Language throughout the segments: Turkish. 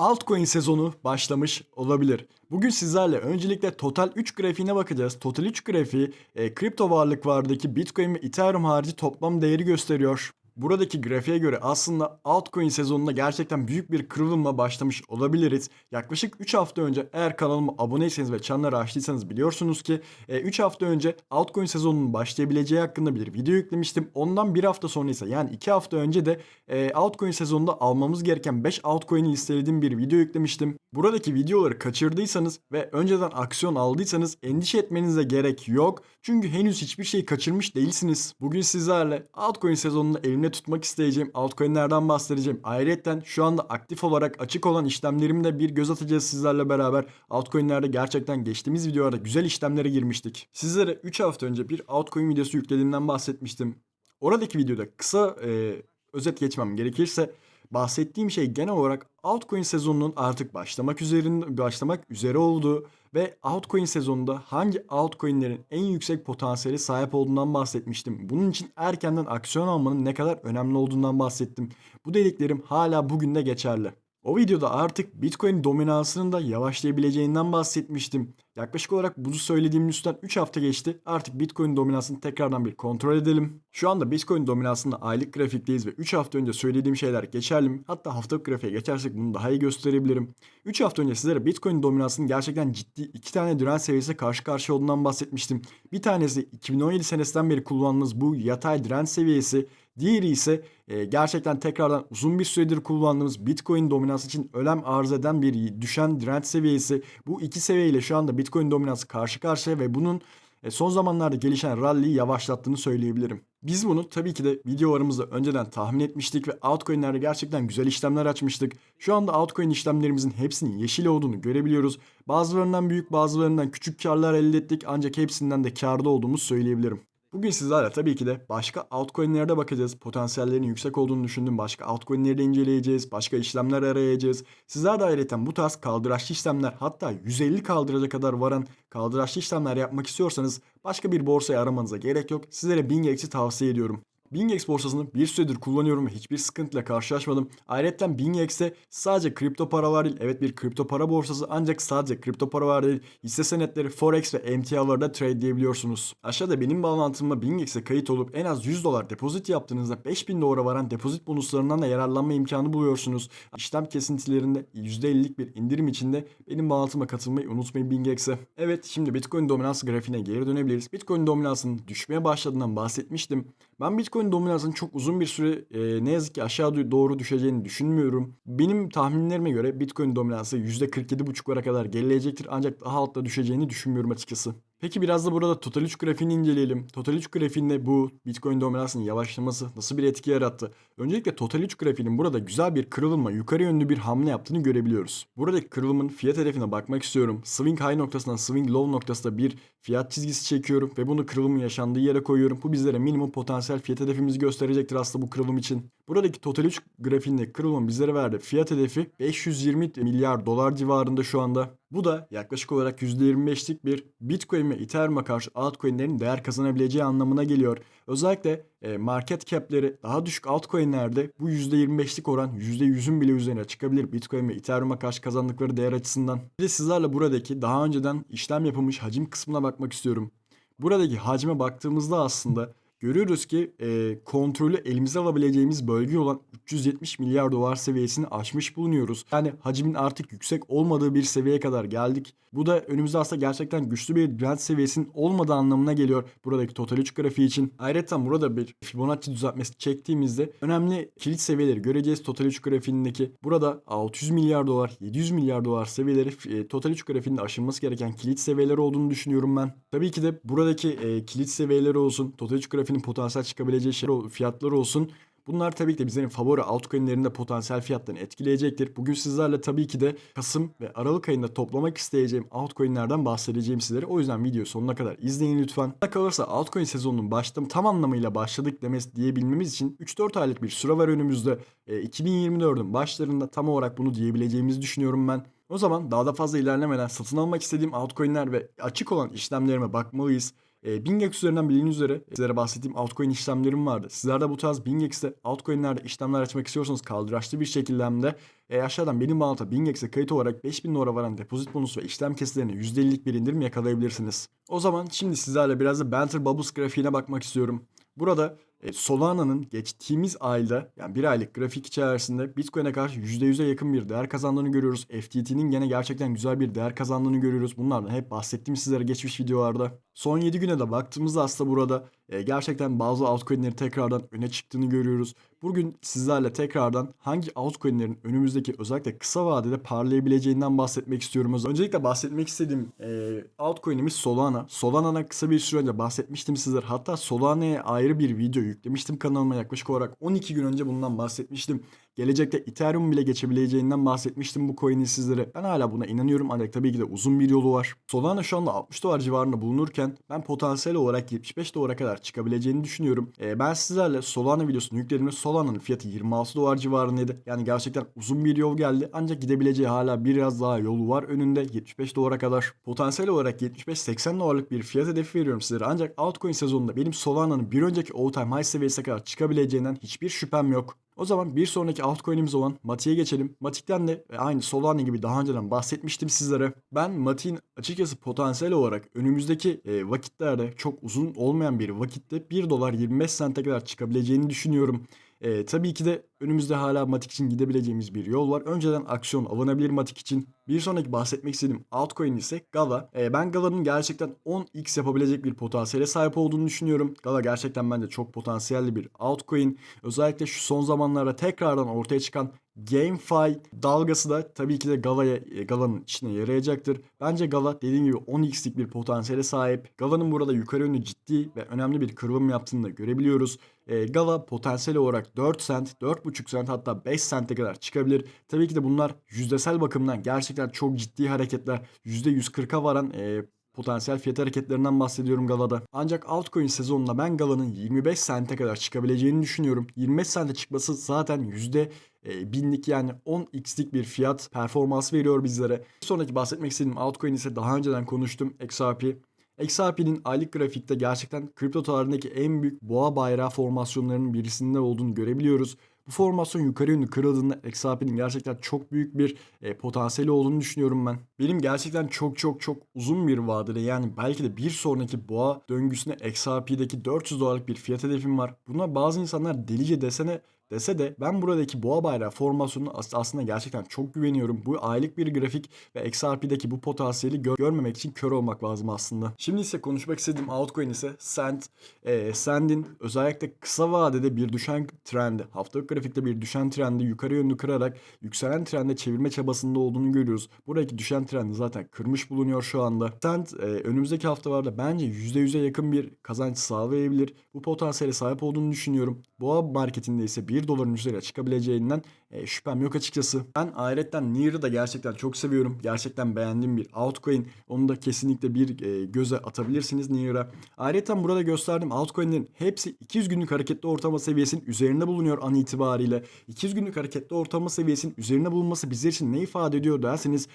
altcoin sezonu başlamış olabilir. Bugün sizlerle öncelikle Total 3 grafiğine bakacağız. Total 3 grafiği e, kripto varlıklardaki Bitcoin ve Ethereum harici toplam değeri gösteriyor. Buradaki grafiğe göre aslında altcoin sezonuna gerçekten büyük bir kırılımla başlamış olabiliriz. Yaklaşık 3 hafta önce eğer kanalıma aboneyseniz ve çanları açtıysanız biliyorsunuz ki 3 hafta önce altcoin sezonunun başlayabileceği hakkında bir video yüklemiştim. Ondan bir hafta sonra ise yani 2 hafta önce de e, altcoin sezonunda almamız gereken 5 altcoin'i listelediğim bir video yüklemiştim. Buradaki videoları kaçırdıysanız ve önceden aksiyon aldıysanız endişe etmenize gerek yok. Çünkü henüz hiçbir şey kaçırmış değilsiniz. Bugün sizlerle altcoin sezonunda elimde tutmak isteyeceğim altcoin'lerden bahsedeceğim. Ayrıca şu anda aktif olarak açık olan işlemlerimde bir göz atacağız sizlerle beraber. Altcoin'lerde gerçekten geçtiğimiz videolarda güzel işlemlere girmiştik. Sizlere 3 hafta önce bir altcoin videosu yüklediğimden bahsetmiştim. Oradaki videoda kısa e, özet geçmem gerekirse bahsettiğim şey genel olarak altcoin sezonunun artık başlamak üzerinde başlamak üzere olduğu ve altcoin sezonunda hangi altcoin'lerin en yüksek potansiyeli sahip olduğundan bahsetmiştim. Bunun için erkenden aksiyon almanın ne kadar önemli olduğundan bahsettim. Bu dediklerim hala bugün de geçerli. O videoda artık Bitcoin dominansının da yavaşlayabileceğinden bahsetmiştim. Yaklaşık olarak bunu söylediğim üstten 3 hafta geçti. Artık Bitcoin dominansını tekrardan bir kontrol edelim. Şu anda Bitcoin dominansında aylık grafikteyiz ve 3 hafta önce söylediğim şeyler geçerli mi? Hatta haftalık grafiğe geçersek bunu daha iyi gösterebilirim. 3 hafta önce sizlere Bitcoin dominansının gerçekten ciddi iki tane direnç seviyesi karşı karşıya olduğundan bahsetmiştim. Bir tanesi 2017 senesinden beri kullandığımız bu yatay direnç seviyesi. Diğeri ise e, gerçekten tekrardan uzun bir süredir kullandığımız Bitcoin dominansı için önem arz eden bir düşen direnç seviyesi. Bu iki seviyeyle şu anda Bitcoin dominansı karşı karşıya ve bunun e, son zamanlarda gelişen rally'yi yavaşlattığını söyleyebilirim. Biz bunu tabii ki de videolarımızda önceden tahmin etmiştik ve altcoin'lerde gerçekten güzel işlemler açmıştık. Şu anda altcoin işlemlerimizin hepsinin yeşil olduğunu görebiliyoruz. Bazılarından büyük bazılarından küçük karlar elde ettik ancak hepsinden de karda olduğumuzu söyleyebilirim. Bugün sizlerle tabii ki de başka altcoin'lere de bakacağız. Potansiyellerinin yüksek olduğunu düşündüğüm başka altcoin'leri de inceleyeceğiz. Başka işlemler arayacağız. Sizler de ayrıca bu tarz kaldıraçlı işlemler hatta 150 kaldıraca kadar varan kaldıraçlı işlemler yapmak istiyorsanız başka bir borsayı aramanıza gerek yok. Sizlere BingX'i tavsiye ediyorum. BingX borsasını bir süredir kullanıyorum ve hiçbir sıkıntıyla karşılaşmadım. Ayrıca BingX'te sadece kripto para var değil. Evet bir kripto para borsası ancak sadece kripto para var değil. Hisse senetleri, forex ve emtialarda trade diyebiliyorsunuz. Aşağıda benim bağlantımla BingX'e kayıt olup en az 100 dolar depozit yaptığınızda 5000 dolara varan depozit bonuslarından da yararlanma imkanı buluyorsunuz. İşlem kesintilerinde %50'lik bir indirim içinde benim bağlantıma katılmayı unutmayın BingX'e. Evet şimdi Bitcoin dominans grafiğine geri dönebiliriz. Bitcoin dominansının düşmeye başladığından bahsetmiştim. Ben Bitcoin dominansının çok uzun bir süre e, ne yazık ki aşağı doğru düşeceğini düşünmüyorum. Benim tahminlerime göre Bitcoin dominansı %47,5'lara kadar gerileyecektir ancak daha altta düşeceğini düşünmüyorum açıkçası. Peki biraz da burada Total 3 grafiğini inceleyelim. Total 3 grafiğinde bu Bitcoin dominansının yavaşlaması nasıl bir etki yarattı? Öncelikle Total 3 grafiğinin burada güzel bir kırılma, yukarı yönlü bir hamle yaptığını görebiliyoruz. Buradaki kırılımın fiyat hedefine bakmak istiyorum. Swing high noktasından swing low noktasında bir fiyat çizgisi çekiyorum ve bunu kırılımın yaşandığı yere koyuyorum. Bu bizlere minimum potansiyel fiyat hedefimizi gösterecektir aslında bu kırılım için. Buradaki Total 3 grafiğinde kırılım bizlere verdi. Fiyat hedefi 520 milyar dolar civarında şu anda. Bu da yaklaşık olarak %25'lik bir Bitcoin ve Ethereum'a karşı altcoin'lerin değer kazanabileceği anlamına geliyor. Özellikle market cap'leri daha düşük altcoin'lerde bu %25'lik oran %100'ün bile üzerine çıkabilir Bitcoin ve Ethereum'a karşı kazandıkları değer açısından. Bir de sizlerle buradaki daha önceden işlem yapılmış hacim kısmına bakmak istiyorum. Buradaki hacme baktığımızda aslında görüyoruz ki e, kontrolü elimize alabileceğimiz bölge olan 370 milyar dolar seviyesini aşmış bulunuyoruz. Yani hacmin artık yüksek olmadığı bir seviyeye kadar geldik. Bu da önümüzde aslında gerçekten güçlü bir direnç seviyesinin olmadığı anlamına geliyor buradaki Total 3 grafiği için. Ayrıca burada bir Fibonacci düzeltmesi çektiğimizde önemli kilit seviyeleri göreceğiz Total 3 grafiğindeki. Burada 600 milyar dolar, 700 milyar dolar seviyeleri e, Total 3 grafiğinde aşılması gereken kilit seviyeleri olduğunu düşünüyorum ben. Tabii ki de buradaki e, kilit seviyeleri olsun, Total 3 grafiğinin potansiyel çıkabileceği şey, fiyatları olsun Bunlar tabii ki de bizlerin favori altcoin'lerinde potansiyel fiyatlarını etkileyecektir. Bugün sizlerle tabii ki de Kasım ve Aralık ayında toplamak isteyeceğim altcoin'lerden bahsedeceğim sizlere. O yüzün videoyu sonuna kadar izleyin lütfen. Bana kalırsa altcoin sezonunun başta tam anlamıyla başladık demesi diyebilmemiz için 3-4 aylık bir süre var önümüzde. E, 2024'ün başlarında tam olarak bunu diyebileceğimizi düşünüyorum ben. O zaman daha da fazla ilerlemeden satın almak istediğim altcoin'ler ve açık olan işlemlerime bakmalıyız. E, Bingex üzerinden bildiğiniz üzere sizlere bahsettiğim altcoin işlemlerim vardı. Sizler de bu tarz Bingex'te altcoin'lerde işlemler açmak istiyorsanız kaldıraçlı bir şekilde hem de e, aşağıdan benim bağlantı Bingex'e kayıt olarak 5000 dolara varan depozit bonusu ve işlem kesilerine %50'lik bir indirim yakalayabilirsiniz. O zaman şimdi sizlerle biraz da Banter Bubbles grafiğine bakmak istiyorum. Burada e, Solana'nın geçtiğimiz ayda yani bir aylık grafik içerisinde Bitcoin'e karşı %100'e yakın bir değer kazandığını görüyoruz. FTT'nin gene gerçekten güzel bir değer kazandığını görüyoruz. Bunlardan hep bahsettiğim sizlere geçmiş videolarda. Son 7 güne de baktığımızda aslında burada e, gerçekten bazı altcoin'lerin tekrardan öne çıktığını görüyoruz. Bugün sizlerle tekrardan hangi altcoin'lerin önümüzdeki özellikle kısa vadede parlayabileceğinden bahsetmek istiyorum. Öncelikle bahsetmek istediğim e, altcoin'imiz Solana. Solana'dan kısa bir süre önce bahsetmiştim sizlere. Hatta Solana'ya ayrı bir video yüklemiştim kanalıma yaklaşık olarak 12 gün önce bundan bahsetmiştim. Gelecekte Ethereum bile geçebileceğinden bahsetmiştim bu coin'i sizlere. Ben hala buna inanıyorum ancak tabii ki de uzun bir yolu var. Solana şu anda 60 dolar civarında bulunurken ben potansiyel olarak 75 dolara kadar çıkabileceğini düşünüyorum. Ee, ben sizlerle Solana videosunu yüklediğimde Solana'nın fiyatı 26 dolar civarındaydı. Yani gerçekten uzun bir yol geldi ancak gidebileceği hala biraz daha yolu var önünde 75 dolara kadar. Potansiyel olarak 75-80 dolarlık bir fiyat hedefi veriyorum sizlere ancak altcoin sezonunda benim Solana'nın bir önceki all time high seviyesine kadar çıkabileceğinden hiçbir şüphem yok. O zaman bir sonraki altcoin'imiz olan Matik'e geçelim. Matik'ten de aynı Solana gibi daha önceden bahsetmiştim sizlere. Ben Matik'in açıkçası potansiyel olarak önümüzdeki e, vakitlerde çok uzun olmayan bir vakitte 1 dolar 25 sente kadar çıkabileceğini düşünüyorum. E, tabii ki de önümüzde hala Matik için gidebileceğimiz bir yol var. Önceden aksiyon alınabilir Matik için. Bir sonraki bahsetmek istediğim altcoin ise Gala. E, ben Gala'nın gerçekten 10x yapabilecek bir potansiyele sahip olduğunu düşünüyorum. Gala gerçekten bence çok potansiyelli bir altcoin. Özellikle şu son zamanlarda tekrardan ortaya çıkan GameFi dalgası da tabii ki de Gala'ya e, Gala'nın içine yarayacaktır. Bence Gala dediğim gibi 10x'lik bir potansiyele sahip. Gala'nın burada yukarı yönlü ciddi ve önemli bir kırılım yaptığını da görebiliyoruz. E, Gala potansiyel olarak 4 sent, 4,5 sent hatta 5 sente kadar çıkabilir. Tabii ki de bunlar yüzdesel bakımdan gerçekten çok ciddi hareketler. %140'a varan e, potansiyel fiyat hareketlerinden bahsediyorum Gala'da. Ancak altcoin sezonunda ben Gala'nın 25 sente kadar çıkabileceğini düşünüyorum. 25 sente çıkması zaten yüzde e, binlik yani 10x'lik bir fiyat performans veriyor bizlere. Sonraki bahsetmek istediğim altcoin ise daha önceden konuştum XRP. XRP'nin aylık grafikte gerçekten kripto tarihindeki en büyük boğa bayrağı formasyonlarının birisinde olduğunu görebiliyoruz. Bu formasyon yukarı yönlü kırıldığında XRP'nin gerçekten çok büyük bir e, potansiyeli olduğunu düşünüyorum ben. Benim gerçekten çok çok çok uzun bir vadede yani belki de bir sonraki boğa döngüsüne XRP'deki 400 dolarlık bir fiyat hedefim var. Buna bazı insanlar delice desene dese de ben buradaki boğa bayrağı formasyonuna aslında gerçekten çok güveniyorum. Bu aylık bir grafik ve XRP'deki bu potansiyeli gör görmemek için kör olmak lazım aslında. Şimdi ise konuşmak istediğim altcoin ise Sand. E, Sand'in özellikle kısa vadede bir düşen trendi, haftalık grafikte bir düşen trendi yukarı yönlü kırarak yükselen trende çevirme çabasında olduğunu görüyoruz. Buradaki düşen trendi zaten kırmış bulunuyor şu anda. Sand e, önümüzdeki haftalarda bence %100'e yakın bir kazanç sağlayabilir. Bu potansiyele sahip olduğunu düşünüyorum. Boğa marketinde ise 1 doların üzerine çıkabileceğinden e, şüphem yok açıkçası. Ben ayrıca Near'ı da gerçekten çok seviyorum. Gerçekten beğendiğim bir altcoin. Onu da kesinlikle bir e, göze atabilirsiniz Near'a. Ayrıca burada gösterdiğim altcoin'lerin hepsi 200 günlük hareketli ortalama seviyesinin üzerinde bulunuyor an itibariyle. 200 günlük hareketli ortalama seviyesinin üzerinde bulunması bizler için ne ifade ediyor derseniz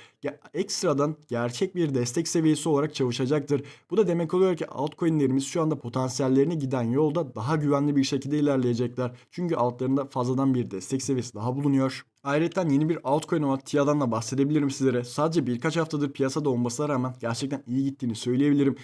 ekstradan gerçek bir destek seviyesi olarak çalışacaktır. Bu da demek oluyor ki altcoin'lerimiz şu anda potansiyellerine giden yolda daha güvenli bir şekilde ilerleyecekler. Çünkü altlarında fazladan bir destek seviyesi daha bulunuyor. Ayrıca yeni bir altcoin olan TIA'dan da bahsedebilirim sizlere. Sadece birkaç haftadır piyasada olmasına rağmen gerçekten iyi gittiğini söyleyebilirim.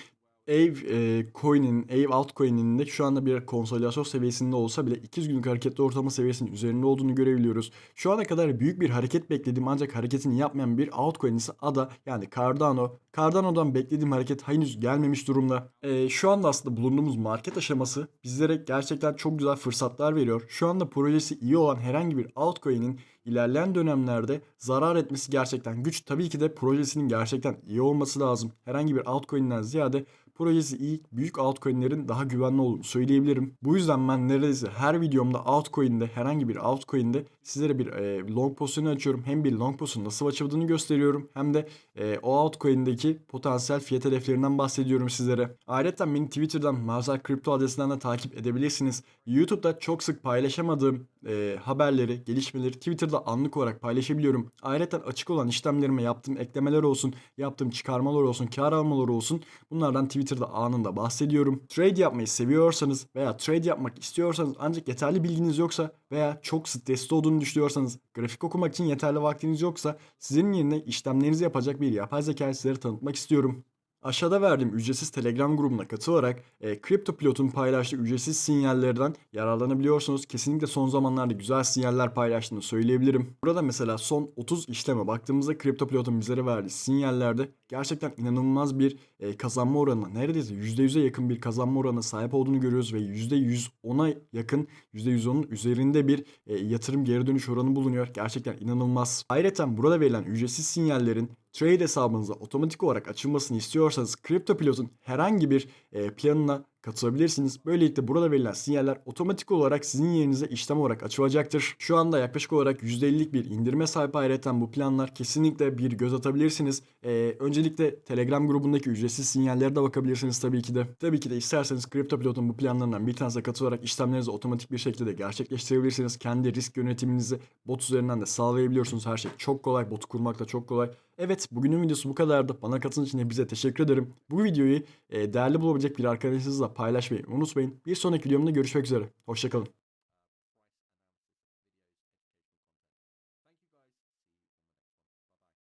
Ave e, coin'in, Ave altcoin'in de şu anda bir konsolidasyon seviyesinde olsa bile 200 günlük hareketli ortalama seviyesinin üzerinde olduğunu görebiliyoruz. Şu ana kadar büyük bir hareket beklediğim ancak hareketini yapmayan bir altcoin ise ADA yani Cardano. Cardano'dan beklediğim hareket henüz gelmemiş durumda. E, şu anda aslında bulunduğumuz market aşaması bizlere gerçekten çok güzel fırsatlar veriyor. Şu anda projesi iyi olan herhangi bir altcoin'in ilerleyen dönemlerde zarar etmesi gerçekten güç. Tabii ki de projesinin gerçekten iyi olması lazım. Herhangi bir altcoin'den ziyade projesi iyi, büyük altcoin'lerin daha güvenli olduğunu söyleyebilirim. Bu yüzden ben neredeyse her videomda altcoin'de, herhangi bir altcoin'de sizlere bir e, long pozisyonu açıyorum. Hem bir long pozisyonu nasıl açıldığını gösteriyorum hem de e, o altcoin'deki potansiyel fiyat hedeflerinden bahsediyorum sizlere. Ayrıca beni Twitter'dan Marsal Kripto adresinden de takip edebilirsiniz. YouTube'da çok sık paylaşamadığım e, haberleri, gelişmeleri Twitter'da anlık olarak paylaşabiliyorum. Ayrıca açık olan işlemlerime yaptığım eklemeler olsun, yaptığım çıkarmalar olsun, kar almalar olsun bunlardan Twitter'da anında bahsediyorum. Trade yapmayı seviyorsanız veya trade yapmak istiyorsanız ancak yeterli bilginiz yoksa veya çok stresli olduğunu düşünüyorsanız, grafik okumak için yeterli vaktiniz yoksa sizin yerine işlemlerinizi yapacak bir yapay zeka sizlere tanıtmak istiyorum. Aşağıda verdiğim ücretsiz Telegram grubuna katılarak e, Crypto Pilot'un paylaştığı ücretsiz sinyallerden yararlanabiliyorsunuz. Kesinlikle son zamanlarda güzel sinyaller paylaştığını söyleyebilirim. Burada mesela son 30 işleme baktığımızda Crypto Pilot'un bizlere verdiği sinyallerde gerçekten inanılmaz bir e, kazanma oranına neredeyse %100'e yakın bir kazanma oranına sahip olduğunu görüyoruz ve %110'a yakın %110'un üzerinde bir e, yatırım geri dönüş oranı bulunuyor. Gerçekten inanılmaz. Ayrıca burada verilen ücretsiz sinyallerin trade hesabınıza otomatik olarak açılmasını istiyorsanız Crypto Pilot'un herhangi bir e, planına katılabilirsiniz. Böylelikle burada verilen sinyaller otomatik olarak sizin yerinize işlem olarak açılacaktır. Şu anda yaklaşık olarak %50'lik bir indirime sahip ayrıca bu planlar kesinlikle bir göz atabilirsiniz. Ee, öncelikle Telegram grubundaki ücretsiz sinyallere de bakabilirsiniz tabii ki de. Tabii ki de isterseniz Crypto Pilot'un bu planlarından bir tanesine katılarak işlemlerinizi otomatik bir şekilde gerçekleştirebilirsiniz. Kendi risk yönetiminizi bot üzerinden de sağlayabiliyorsunuz. Her şey çok kolay. Botu kurmak da çok kolay. Evet bugünün videosu bu kadardı. Bana katıldığınız için hepinize teşekkür ederim. Bu videoyu e, değerli bulabilecek bir arkadaşınızla paylaşmayı unutmayın. Bir sonraki videomda görüşmek üzere. Hoşçakalın.